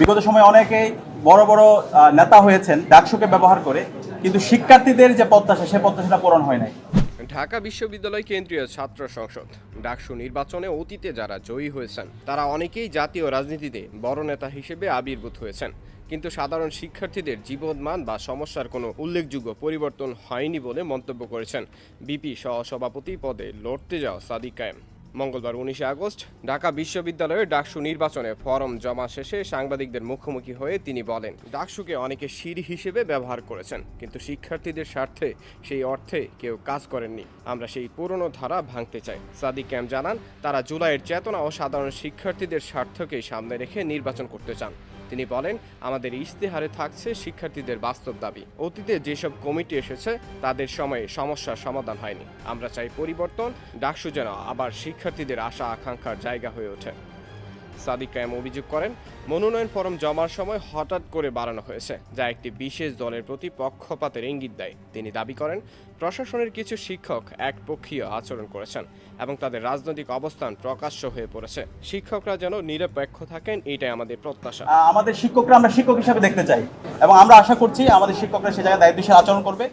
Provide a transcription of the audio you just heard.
বিগত সময়ে অনেকেই বড় বড় নেতা হয়েছেন, ডাকসুকে ব্যবহার করে, কিন্তু শিক্ষার্থীদের যে প্রত্যাশা, সে প্রত্যাশাটা পূরণ হয় নাই। ঢাকা বিশ্ববিদ্যালয় কেন্দ্রীয় ছাত্র সংসদ, ডাকসু নির্বাচনে অতীতে যারা জয়ী হয়েছেন, তারা অনেকেই জাতীয় রাজনীতিতে বড় নেতা হিসেবে আবির্ভূত হয়েছেন। কিন্তু সাধারণ শিক্ষার্থীদের জীবনমান বা সমস্যার কোনো উল্লেখযোগ্য পরিবর্তন হয়নি বলে মন্তব্য করেছেন বিপি সহসভাপতি পদে লড়তে যাওয়া সাদিক কায়েম। মঙ্গলবার উনিশে আগস্ট ঢাকা বিশ্ববিদ্যালয়ের ডাকসু নির্বাচনে ফরম জমা শেষে সাংবাদিকদের মুখোমুখি হয়ে তিনি বলেন, ডাকসুকে অনেকে সিঁড়ি হিসেবে ব্যবহার করেছেন, কিন্তু শিক্ষার্থীদের স্বার্থে সেই অর্থে কেউ কাজ করেননি। আমরা সেই পুরনো ধারা ভাঙতে চাই। সাদিক ক্যাম্প জানান, তারা জুলাইয়ের চেতনা ও সাধারণ শিক্ষার্থীদের স্বার্থকেই সামনে রেখে নির্বাচন করতে চান। তিনি বলেন, আমাদের ইশতেহারে থাকছে শিক্ষার্থীদের বাস্তব দাবি। অতীতে যেসব কমিটি এসেছে, তাদের সময়ে সমস্যার সমাধান হয়নি। আমরা চাই পরিবর্তন, ডাকসু যেন আবার শিক্ষার্থীদের আশা, আকাঙ্ক্ষার জায়গা হয়ে ওঠে। সাদিক কায়েম অভিযোগ করেন, মনোনয়ন ফরম জমার সময় হঠাৎ করে বাড়ানো হয়েছে, যা একটি বিশেষ দলের প্রতি পক্ষপাতের ইঙ্গিত দেয়। তিনি দাবি করেন, প্রশাসনের কিছু শিক্ষক একপক্ষীয় আচরণ করেছেন এবং তাদের রাজনৈতিক অবস্থান প্রকাশ্য হয়ে পড়েছে। শিক্ষকরা যেন নিরপেক্ষ থাকেন, এটাই আমাদের প্রত্যাশা। আমাদের শিক্ষকরা আমরা শিক্ষক হিসাবে দেখতে চাই এবং আমরা আশা করছি আমাদের শিক্ষকরা সে জায়গায় দায়িত্বশীল আচরণ করবে।